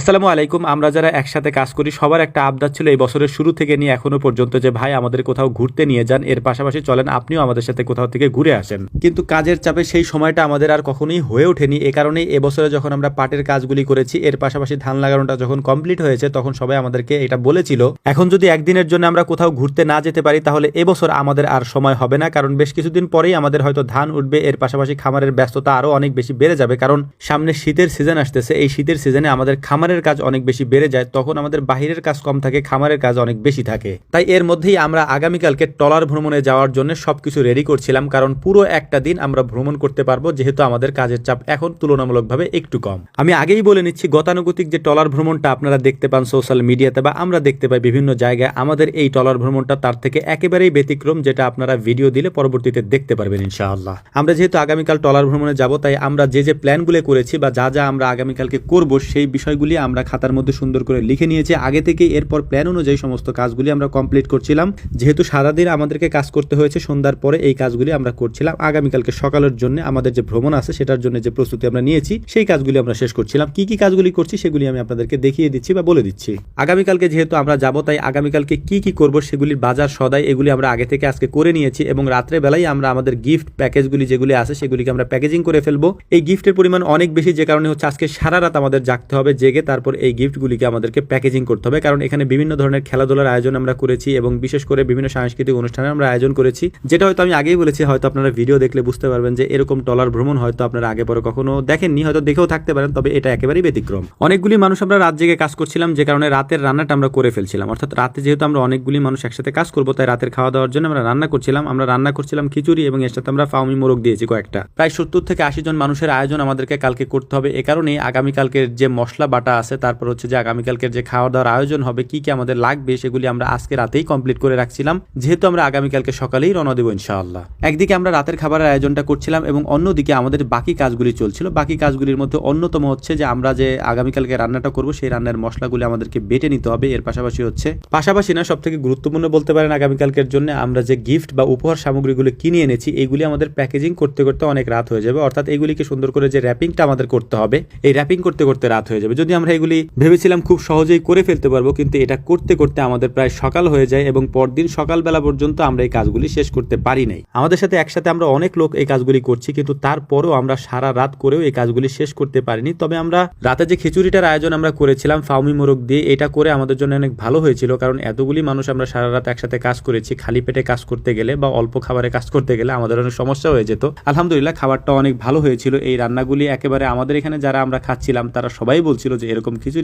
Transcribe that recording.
আসসালামু আলাইকুম, আমরা যারা একসাথে কাজ করি, সবার একটা আবদার ছিল এই বছরের শুরু থেকে নিয়ে এখনও পর্যন্ত যে ভাই আমাদের কোথাও ঘুরতে নিয়ে যান, এর পাশাপাশি চলেন আপনিও আমাদের সাথে কোথাও থেকে ঘুরে আসেন। কিন্তু কাজের চাপে সেই সময়টা আমাদের আর কখনোই হয়ে ওঠেনি। এ কারণে এবছরে যখন আমরা পাটের কাজগুলি করেছি, এর পাশাপাশি ধান লাগানোটা যখন কমপ্লিট হয়েছে, তখন সবাই আমাদেরকে এটা বলেছিল, এখন যদি একদিনের জন্য আমরা কোথাও ঘুরতে না যেতে পারি, তাহলে এবছর আমাদের আর সময় হবে না। কারণ বেশ কিছুদিন পরেই আমাদের হয়তো ধান উঠবে, এর পাশাপাশি খামারের ব্যস্ততা আরও অনেক বেশি বেড়ে যাবে। কারণ সামনে শীতের সিজন আসতেছে। এই শীতের সিজনে আমাদের খামারের কাজ অনেক বেশি বেড়ে যায়, তখন আমাদের বাহিরের কাজ কম থাকে, খামারের কাজ অনেক বেশি থাকে। তাই এর মধ্যেই আমরা আগামীকালকে টলার ভ্রমণে যাওয়ার জন্য সবকিছু রেডি করছিলাম, কারণ পুরো একটা দিন আমরা ভ্রমণ করতে পারব, যেহেতু আমাদের কাজের চাপ এখন তুলনামূলকভাবে একটু কম। আমি আগেই বলে নিচ্ছি, গতানুগতিক যে টলার ভ্রমণটা আপনারা দেখতে পান সোশ্যাল মিডিয়াতে বা আমরা দেখতে পাই বিভিন্ন জায়গায়, আমাদের এই টলার ভ্রমণটা তার থেকে একেবারেই ব্যতিক্রম, যেটা আপনারা ভিডিও দিলে পরবর্তীতে দেখতে পারবেন ইনশাআল্লাহ। আমরা যেহেতু আগামীকাল টলার ভ্রমণে যাব, তাই আমরা যে যে প্ল্যানগুলো করেছি বা যা যা আমরা আগামীকালকে করব, সেই বিষয়গুলি আমরা খাতার মধ্যে সুন্দর করে লিখে নিয়েছি। আগে থেকে এরপর প্ল্যান অনুযায়ী সমস্ত কাজগুলি আমরা কমপ্লিট করছিলাম। যেহেতু সারাদিন আমাদেরকে কাজ করতে হয়েছে, সন্ধ্যার পরে এই কাজগুলি আমরা করছিলাম। আগামীকালকে সকালের জন্য আমাদের যে ভ্রমণ আছে, সেটার জন্য যে প্রস্তুতি আমরা নিয়েছি, সেই কাজগুলি আমরা শেষ করছিলাম। কি কি কাজগুলি করছি, সেগুলি আমি আপনাদেরকে দেখিয়ে দিচ্ছি বা বলে দিচ্ছি। আগামীকালকে যেহেতু আমরা যাব, তাই আগামীকালকে কি কি করব, সেগুলির বাজার সদাই এগুলি আমরা আগে থেকে আজকে করে নিয়েছি এবং রাত্রে বেলায় আমরা আমাদের গিফট প্যাকেজগুলি যেগুলি আছে, সেগুলিকে আমরা প্যাকেজিং করে ফেলব। এই গিফটের পরিমাণ অনেক বেশি, যে কারণে হচ্ছে আজকে সারা রাত আমাদের জাগতে হবে। জেগে তারপর এই গিফটগুলিকে আমাদেরকে প্যাকেজিং করতে হবে। কারণ এখানে বিভিন্ন ধরনের খেলাধুলার আয়োজন আমরা করেছি এবং বিশেষ করে বিভিন্ন সাংস্কৃতিক অনুষ্ঠানের আমরা আয়োজন করেছি। যেটা হয়তো আমি আগেই বলেছি, হয়তো আপনারা ভিডিও দেখলে বুঝতে পারবেন যে এরকম টলার ভ্রমণ হয়তো আপনারা আগে পরে কখনো দেখেননি, হয়তো দেখেও থাকতে পারেন, তবে এটা একেবারেই ব্যতিক্রম। অনেকগুলি মানুষ আমরা রাত জেগে কাজ করছিলাম, যে কারণে রাতের রান্নাটা আমরা করে ফেলছিলাম। অর্থাৎ রাতে যেহেতু আমরা অনেকগুলি মানুষ একসাথে কাজ করব, তাই রাতের খাওয়া দাওয়ার জন্য আমরা রান্না করছিলাম। আমরা রান্না করছিলাম খিচুড়ি এবং এর সাথে আমরা ফাউমি মোরগ দিয়েছি কয়েকটা। প্রায় সত্তর থেকে আশি জন মানুষের আয়োজন আমাদেরকে কালকে করতে হবে। এ কারণে আগামীকালকের যে মশলা বাটা আছে, তারপর হচ্ছে যে আগামীকালকের যে খাওয়া দাওয়ার আয়োজন হবে, কি কি আমাদের লাগবে, সেগুলি আমরা আজকে রাতেই কমপ্লিট করে রাখছিলাম। যেহেতু আমরা আগামীকালকে সকালেই রওনা দেবো ইনশাআল্লাহ। একদিকে আমরা রাতের খাবারের আয়োজনটা করছিলাম এবং অন্যদিকে আমাদের বাকি কাজগুলি চলছিল। বাকি কাজগুলির মধ্যে অন্যতম হচ্ছে যে আমরা যে আগামীকালকে রান্নাটা করব, সেই রান্নার মশলাগুলি আমাদেরকে বেটে নিতে হবে। এর পাশাপাশি হচ্ছে, পাশাপাশি না সব থেকে গুরুত্বপূর্ণ বলতে পারেন আগামীকালকের জন্য আমরা যে গিফট বা উপহার সামগ্রীগুলো কিনে এনেছি এইগুলি আমাদের প্যাকেজিং করতে করতে অনেক রাত হয়ে যাবে। অর্থাৎ এগুলিকে সুন্দর করে যে র্যাপিংটা আমাদের করতে হবে, এই র্যাপিং করতে করতে রাত হয়ে যাবে। যদি আমরা এগুলি ভেবেছিলাম খুব সহজেই করে ফেলতে পারব, কিন্তু এটা করতে করতে আমাদের প্রায় সকাল হয়ে যায় এবং পরদিন সকালবেলা পর্যন্ত আমরা এই কাজগুলি শেষ করতে পারি নাই। আমাদের সাথে একসাথে আমরা অনেক লোক এই কাজগুলি করছি, কিন্তু তারপরেও আমরা সারা রাত করেও এই কাজগুলি শেষ করতে পারিনি। তবে আমরা রাতে যে খিচুড়িটার আয়োজন আমরা করেছিলাম, ফাউমি মোরগ দিয়ে, এটা করে আমাদের জন্য অনেক ভালো হয়েছিল, কারণ এতগুলি মানুষ আমরা সারা রাত একসাথে কাজ করেছি, খালি পেটে কাজ করতে গেলে বা অল্প খাবারে কাজ করতে গেলে আমাদের অনেক সমস্যা হয়ে যেত। আলহামদুলিল্লাহ খাবারটা অনেক ভালো হয়েছিল। এই রান্নাগুলি একেবারে আমাদের এখানে যারা আমরা খাচ্ছিলাম, তারা সবাই বলছিল যে এরকম খিচুড়ি